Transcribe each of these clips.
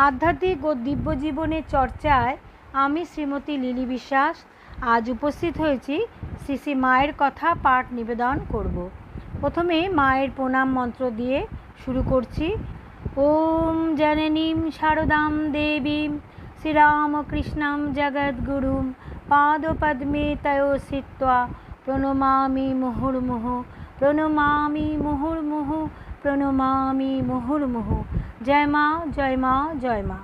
আধ্যাত্মিক ও দিব্য জীবনের চর্চায় আমি শ্রীমতী লিলি বিশ্বাস। আজ উপস্থিত হয়েছি শ্রী শ্রী মায়ের কথা পাঠ নিবেদন করব। প্রথমে মায়ের প্রণাম মন্ত্র দিয়ে শুরু করছি। ওম জননীম শারদাম দেবীম শ্রীরামকৃষ্ণম জগদ্গুরুম পাদপদ্মে তয় সিত্বা প্রণমামি মুহুর্মুহ প্রণমামি মুহুর্মুহ প্রণমামি মুহুর্মুহ জয় মা জয় মা জয় মা।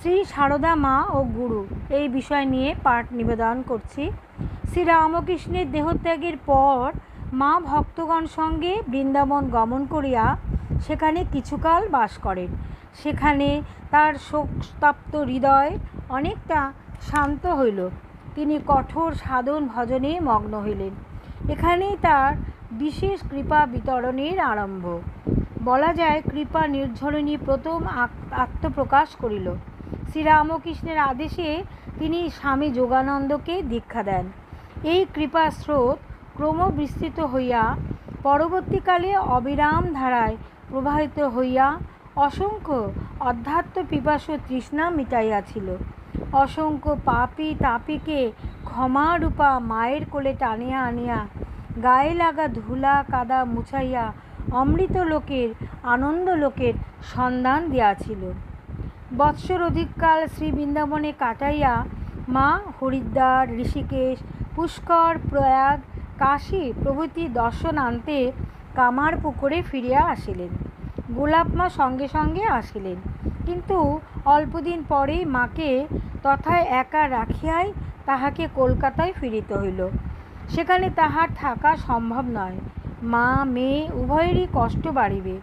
শ্রী সারদা মা ও গুরু, এই বিষয় নিয়ে পাঠ নিবেদন করছি। শ্রী রামকৃষ্ণের দেহত্যাগের পর মা ভক্তগণ সঙ্গে বৃন্দাবন গমন করিয়া সেখানে কিছুকাল বাস করেন। সেখানে তার শোকতপ্ত হৃদয় অনেকটা শান্ত হইল। তিনি কঠোর সাধন ভজনে মগ্ন হইলেন। এখানেই তার বিশেষ কৃপা বিতরণের আরম্ভ। বলা যায়, কৃপা নির্ঝরণী প্রথম আত্মপ্রকাশ করিল। শ্রীরামকৃষ্ণের আদেশে তিনি স্বামী যোগানন্দকে দীক্ষা দেন। এই কৃপা স্রোত ক্রমবিস্তৃত হইয়া পরবর্তীকালে অবিরাম ধারায় প্রবাহিত হইয়া অসংখ্য অধ্যাত্ম পিপাসু তৃষ্ণা মিটাইয়াছিল। অসংখ্য পাপি তাপিকে ক্ষমারূপা মায়ের কোলে টানিয়া আনিয়া গায়ে লাগা ধুলা কাদা মুছাইয়া অমৃত লোকের, আনন্দ লোকের সন্ধান দিয়াছিল। বৎসর অধিককাল শ্রী বৃন্দাবনে কাটাইয়া মা হরিদ্বার, ঋষিকেশ, পুষ্কর, প্রয়াগ, কাশী প্রভৃতি দর্শন আনতে কামার পুকুরে ফিরিয়া আসিলেন। গোলাপ মা সঙ্গে সঙ্গে আসিলেন। কিন্তু অল্পদিন পরেই মাকে তথায় একা রাখিয়াই তাহাকে কলকাতায় ফিরিতে হইল। সেখানে তাহার থাকা সম্ভব নয়। মা মেয়ে উভয়েরই কষ্ট বাড়িবে।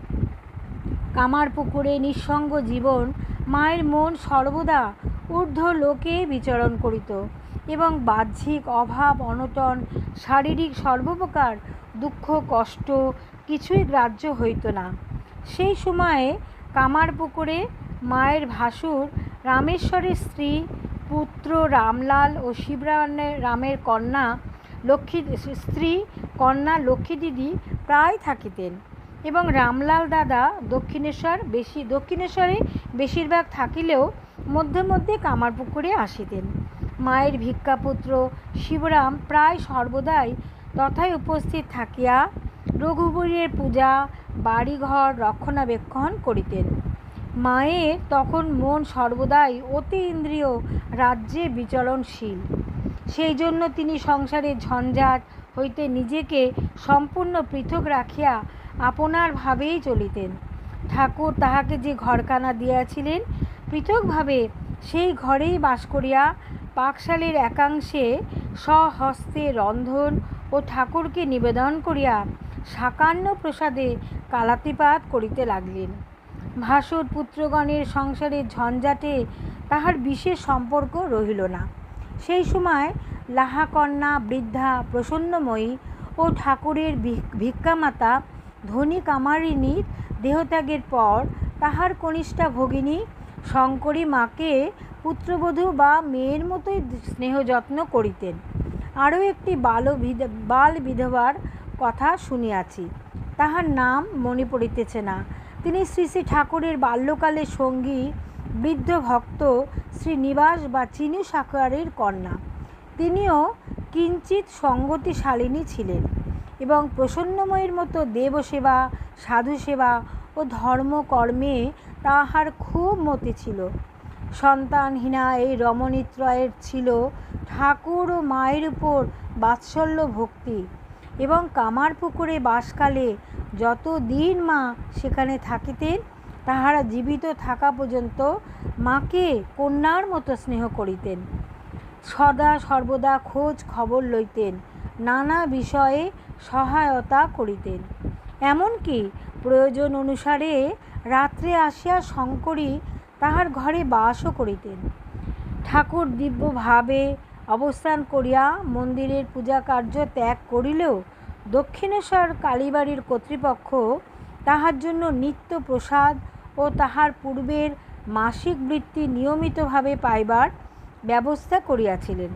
কামার পুকুরে নিঃসঙ্গ জীবন মায়ের মন সর্বদা ঊর্ধ্ব লোকে বিচরণ করিত এবং বাহ্যিক অভাব, অনটন, শারীরিক সর্বপ্রকার দুঃখ, কষ্ট কিছুই গ্রাহ্য হইত না। সেই সময়ে কামার পুকুরে মায়ের ভাসুর রামেশ্বরের স্ত্রী পুত্র রামলাল ও শিবরামের রামের কন্যা লক্ষ্মী স্ত্রী কন্যা লক্ষ্মী দিদি প্রায় থাকিতেন এবং রামলাল দাদা দক্ষিণেশ্বর বেশি, দক্ষিণেশ্বরে বেশিরভাগ থাকিলেও মধ্যে মধ্যে কামারপুকুরে আসিতেন। মায়ের ভিক্ষাপুত্র শিবরাম প্রায় সর্বদাই তথায় উপস্থিত থাকিয়া রঘুবরের পূজা, বাড়িঘর রক্ষণাবেক্ষণ করিতেন। মায়ের তখন মন সর্বদাই অতি ইন্দ্রিয়, রাজ্যে বিচরণশীল। সেই জন্য তিনি সংসারের ঝঞ্ঝাট হইতে নিজেকে সম্পূর্ণ পৃথক রাখিয়া আপনার ভাবেই চলিতেন। ঠাকুর তাহাকে যে ঘরখানা দিয়াছিলেন, পৃথকভাবে সেই ঘরেই বাস করিয়া পাকশালের একাংশে স্বহস্তে রন্ধন ও ঠাকুরকে নিবেদন করিয়া সাকান্ন প্রসাদে কালাতিপাত করিতে লাগলেন। ভাসুর পুত্রগণের সংসারের ঝঞ্ঝাটে তাহার বিশেষ সম্পর্ক রহিল না। সেই সময় লাহাকন্যা, বৃদ্ধা, প্রসন্নময়ী ও ঠাকুরের ভিক্ষামাতা ধনী কামারিনীর দেহত্যাগের পর তাহার কনিষ্ঠা ভগিনী শঙ্করী মাকে পুত্রবধূ বা মেয়ের মতোই স্নেহ যত্ন করিতেন। আরও একটি বাল বাল বিধবার কথা শুনিয়াছি। তাহার নাম মনে পড়িতেছে না। তিনি শ্রী শ্রী ঠাকুরের বাল্যকালের সঙ্গী বৃদ্ধ ভক্ত শ্রীনিবাস বা চিনু সাকারের কন্যা। তিনিও কিঞ্চিত সঙ্গতিশালিনী ছিলেন এবং প্রসন্নময়ের মতো দেবসেবা, সাধুসেবা ও ধর্মকর্মে তাহার খুব মতি ছিল। সন্তানহীনা এই রমণীত্রয়ের ছিল ঠাকুর ও মায়ের উপর বাৎসল্য ভক্তি এবং কামার পুকুরে বাসকালে যত দিন মা সেখানে থাকিতেন তাহারা জীবিত থাকা পর্যন্ত মাকে কন্যার মতো স্নেহ করিতেন। সদা সর্বদা খোঁজ খবর লইতেন, নানা বিষয়ে সহায়তা করিতেন। এমনকি প্রয়োজন অনুসারে রাত্রে আসিয়া শঙ্করী তাহার ঘরে বাসও করিতেন। ঠাকুর দিব্যভাবে অবস্থান করিয়া মন্দিরের পূজা কার্য ত্যাগ করিলেও দক্ষিণেশ্বর কালীবাড়ির কর্তৃপক্ষ তাহার জন্য নিত্য প্রসাদ ও তাহার পূর্বের মাসিক বৃত্তি নিয়মিতভাবে পাইবার ব্যবস্থা করিয়াছিলেন।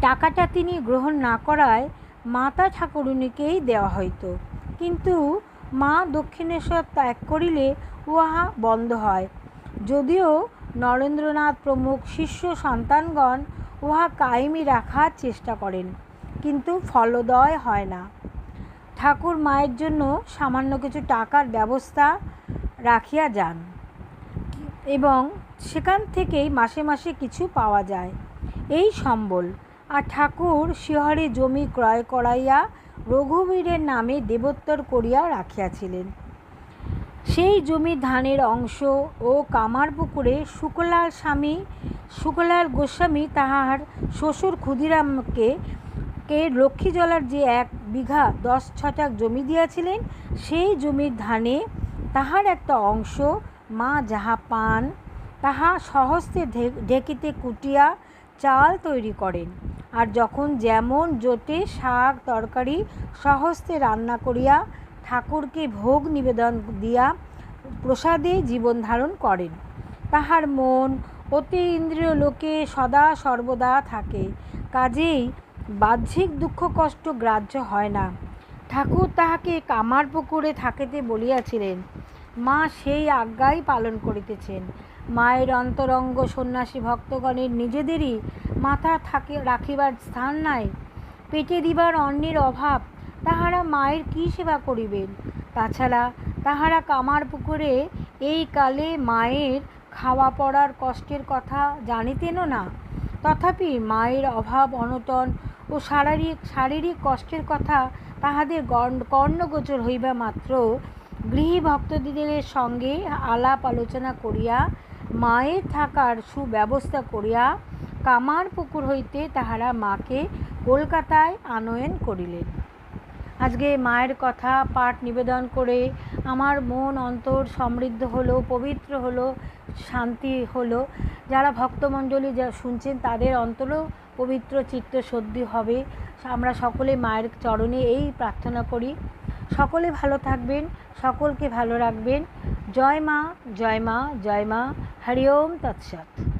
টাকাটা তিনি গ্রহণ না করায় মাতা ঠাকুরুনিকেই দেওয়া হইত। কিন্তু মা দক্ষিণেশ্বর ত্যাগ করিলে উহা বন্ধ হয়। যদিও নরেন্দ্রনাথ প্রমুখ শিষ্য সন্তানগণ উহা কায়েমি রাখার চেষ্টা করেন, কিন্তু ফলদয় হয় না। ঠাকুর মায়ের জন্য সামান্য কিছু টাকার ব্যবস্থা রাখিয়া যান। এবং সেখান থেকেই মাসে মাসে কিছু পাওয়া যায়। এই সম্বল, আর ঠাকুর শিহরে জমি ক্রয় করাইয়া রঘুবীরের নামে দেবোত্তর করিয়া রাখিয়াছিলেন। সেই জমির ধানের অংশ ও কামার পুকুরে শুকলাল স্বামী শুকলাল গোস্বামী তাহার শ্বশুর ক্ষুদিরামকে, কে লক্ষ্মীজলার যে এক বিঘা দশ ছটাক জমি দিয়াছিলেন, সেই জমির ধানে তাহার একটা অংশ মা যাহা পান তাহা সহস্তে ঢেকিতে কুটিয়া চাল তৈরি করেন। আর যখন যেমন জোটে শাক তরকারি সহস্তে রান্না করিয়া ঠাকুরকে ভোগ নিবেদন দিয়া প্রসাদে জীবন ধারণ করেন, তাহার মন অতি ইন্দ্রিয় লোকে সদা সর্বদা থাকে। কাজেই বাহ্যিক দুঃখ কষ্ট গ্রাহ্য হয় না। ঠাকুর তাহাকে কামার পুকুরে থাকিতে বলিয়াছিলেন মা সেই আজ্ঞাই পালন করিতেছেন। মায়ের অন্তরঙ্গ সন্ন্যাসী ভক্তগণের নিজেদেরই মাথা থাকে, রাখিবার স্থান নাই। পেটে দিবার অন্যের অভাব, তাহারা মায়ের কী সেবা করিবেন? তাছাড়া তাহারা কামার পুকুরে এই কালে মায়ের খাওয়া পড়ার কষ্টের কথা জানিতেনও না। তথাপি মায়ের অভাব, অনটন ও শারীরিক শারীরিক কষ্টের কথা তাহাদের কর্ণগোচর হইবা মাত্র গৃহী ভক্তদিদের সঙ্গে আলাপ আলোচনা করিয়া, মায়ের থাকার সুব্যবস্থা করিয়া কামার পুকুর হইতে তাহারা মাকে কলকাতায় আনয়ন করিলেন। আজকে মায়ের কথা পাঠ নিবেদন করে আমার মন অন্তর সমৃদ্ধ হলো, পবিত্র হলো, শান্তি হলো। যারা ভক্তমণ্ডলী যা শুনছেন, তাদের অন্তরও পবিত্র চিত্ত সদ্যি হবে। আমরা সকলে মায়ের চরণে এই প্রার্থনা করি। সকলে ভালো থাকবেন, সকলকে ভালো রাখবেন। জয় মা জয় মা জয় মা, হরি ওম, তৎসৎ।